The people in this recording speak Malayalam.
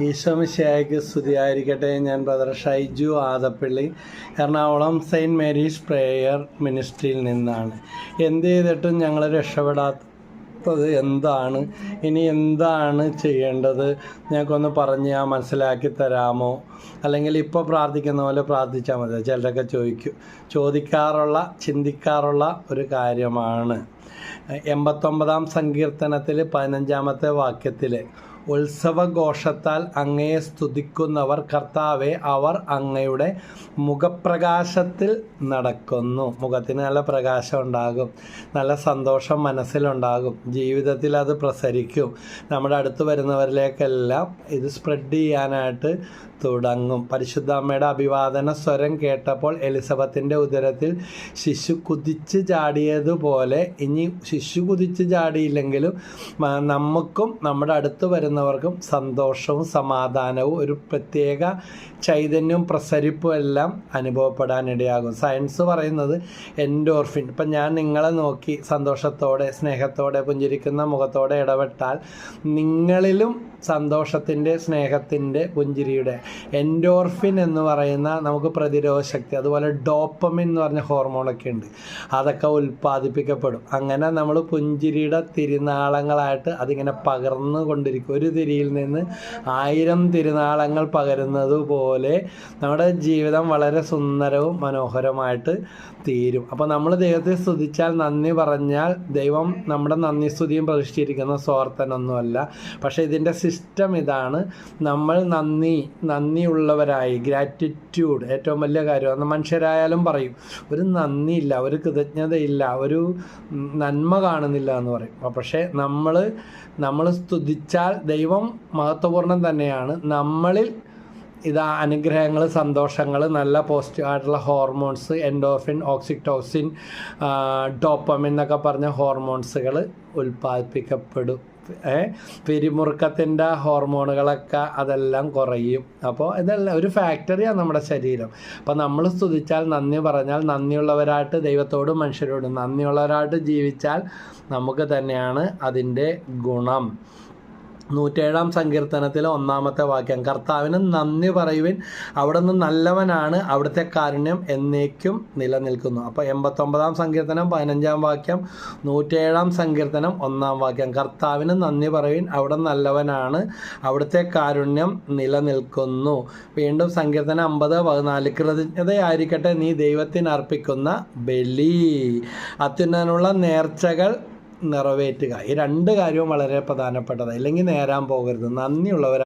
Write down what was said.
ഈശോമിശിയായിക്ക് സ്തുതിയായിരിക്കട്ടെ. ഞാൻ brother Shaiju Adappally Ernakulam Saint Mary's prayer മിനിസ്ട്രിയിൽ നിന്നാണ്. എന്ത് ചെയ്തിട്ടും ഞങ്ങൾ രക്ഷപ്പെടാത്തത് എന്താണ്? ഇനി എന്താണ് ചെയ്യേണ്ടത്? ഞങ്ങൾക്കൊന്ന് പറഞ്ഞ് ഞാൻ മനസ്സിലാക്കി തരാമോ? അല്ലെങ്കിൽ ഇപ്പോൾ പ്രാർത്ഥിക്കുന്ന പോലെ പ്രാർത്ഥിച്ചാൽ മതി. ചിലരൊക്കെ ചോദിക്കും ചോദിക്കാറുള്ള ചിന്തിക്കാറുള്ള ഒരു കാര്യമാണ്. എൺപത്തൊമ്പതാം സങ്കീർത്തനത്തിൽ പതിനഞ്ചാമത്തെ വാക്യത്തിൽ ഉത്സവഘോഷത്താൽ അങ്ങയെ സ്തുതിക്കുന്നവർ കർത്താവെ അവർ അങ്ങയുടെ മുഖപ്രകാശത്തിൽ നടക്കുന്നു. മുഖത്തിന് നല്ല പ്രകാശം ഉണ്ടാകും നല്ല സന്തോഷം മനസ്സിലുണ്ടാകും ജീവിതത്തിൽ അത് പ്രസരിക്കും. നമ്മുടെ അടുത്ത് വരുന്നവരിലേക്കെല്ലാം ഇത് സ്പ്രെഡ് ചെയ്യാനായിട്ട് തുടങ്ങും. പരിശുദ്ധ അമ്മയുടെ അഭിവാദന സ്വരം കേട്ടപ്പോൾ എലിസബത്തിന്റെ ഉദരത്തിൽ ശിശു കുതിച്ച് ചാടിയതുപോലെ ഇനി ശിശു കുതിച്ച് ചാടിയില്ലെങ്കിലും നമുക്കും നമ്മുടെ അടുത്ത് വരുന്നവർക്കും സന്തോഷവും സമാധാനവും ഒരു പ്രത്യേക ചൈതന്യവും പ്രസരിപ്പും എല്ലാം അനുഭവപ്പെടാനിടയാകും. സയൻസ് പറയുന്നത് എൻഡോർഫിൻ. ഇപ്പം ഞാൻ നിങ്ങളെ നോക്കി സന്തോഷത്തോടെ സ്നേഹത്തോടെ പുഞ്ചിരിക്കുന്ന മുഖത്തോടെ ഇടപെട്ടാൽ നിങ്ങളിലും സന്തോഷത്തിന്റെ സ്നേഹത്തിന്റെ പുഞ്ചിരിയുടെ എൻഡോർഫിൻ എന്ന് പറയുന്ന നമുക്ക് പ്രതിരോധ ശക്തി അതുപോലെ ഡോപ്പമിൻ എന്ന് പറഞ്ഞ ഹോർമോണൊക്കെ ഉണ്ട്. അതൊക്കെ ഉൽപ്പാദിപ്പിക്കപ്പെടും. അങ്ങനെ നമ്മൾ പുഞ്ചിരിയുടെ തിരുനാളങ്ങളായിട്ട് അതിങ്ങനെ പകർന്നു കൊണ്ടിരിക്കും. ഒരു തിരിയിൽ നിന്ന് ആയിരം തിരുനാളങ്ങൾ പകരുന്നത് പോലെ നമ്മുടെ ജീവിതം വളരെ സുന്ദരവും മനോഹരമായിട്ട് തീരും. അപ്പോൾ നമ്മൾ ദൈവത്തെ സ്തുതിച്ചാൽ നന്ദി പറഞ്ഞാൽ ദൈവം നമ്മുടെ നന്ദി സ്തുതിയും പ്രതിഷ്ഠിച്ചിരിക്കുന്ന സ്വാർത്ഥനൊന്നുമല്ല. പക്ഷേ ഇതിന്റെ സിസ്റ്റം ഇതാണ് നമ്മൾ നന്ദി നന്ദിയുള്ളവരായി ഗ്രാറ്റിറ്റ്യൂഡ് ഏറ്റവും വലിയ കാര്യമാണ് മനുഷ്യരായാലും പറയും ഒരു നന്ദിയില്ല ഒരു കൃതജ്ഞതയില്ല ഒരു നന്മ കാണുന്നില്ല എന്ന് പറയും. പക്ഷേ നമ്മൾ നമ്മൾ സ്തുതിച്ചാൽ ദൈവം മഹത്വപൂർണം തന്നെയാണ്. നമ്മളിൽ ഇതാ അനുഗ്രഹങ്ങൾ സന്തോഷങ്ങൾ നല്ല പോസിറ്റീവ് ആയിട്ടുള്ള ഹോർമോൺസ് എൻഡോഫിൻ ഓക്സിറ്റോസിൻ ഡോപ്പമിൻ എന്നൊക്കെ പറഞ്ഞ ഹോർമോൺസുകൾ ഉൽപ്പാദിപ്പിക്കപ്പെടും പിരിമുറുക്കത്തിന്റെ ഹോർമോണുകളൊക്കെ അതെല്ലാം കുറയും. അപ്പോൾ ഇതെല്ലാം ഒരു ഫാക്ടറിയാണ് നമ്മുടെ ശരീരം. അപ്പോൾ നമ്മൾ സ്തുതിച്ചാൽ നന്ദി പറഞ്ഞാൽ നന്ദിയുള്ളവരായിട്ട് ദൈവത്തോടും മനുഷ്യരോടും നന്ദിയുള്ളവരായിട്ട് ജീവിച്ചാൽ നമുക്ക് തന്നെയാണ് അതിന്റെ ഗുണം. നൂറ്റേഴാം സങ്കീർത്തനത്തിലെ ഒന്നാമത്തെ വാക്യം. കർത്താവിന് നന്ദി പറയുവിൻ. അവിടുന്ന് നല്ലവനാണ്. അവിടുത്തെ കാരുണ്യം എന്നേക്കും നിലനിൽക്കുന്നു. അപ്പോൾ എൺപത്തൊമ്പതാം സങ്കീർത്തനം പതിനഞ്ചാം വാക്യം നൂറ്റേഴാം സങ്കീർത്തനം ഒന്നാം വാക്യം. കർത്താവിന് നന്ദി പറയുവിൻ. അവിടെ നല്ലവനാണ്. അവിടുത്തെ കാരുണ്യം നിലനിൽക്കുന്നു. വീണ്ടും സങ്കീർത്തനം അമ്പത് പതിനാല്. കൃതജ്ഞതയായിരിക്കട്ടെ. നീ ദൈവത്തിന് അർപ്പിക്കുന്ന ബലി. അത്യുന്നതിനുള്ള നേർച്ചകൾ നിറവേറ്റുക. ഈ രണ്ട് കാര്യവും വളരെ പ്രധാനപ്പെട്ടതാണ്. ഇല്ലെങ്കിൽ നേരാൻ പോകരുത്. നന്ദിയുള്ളവർ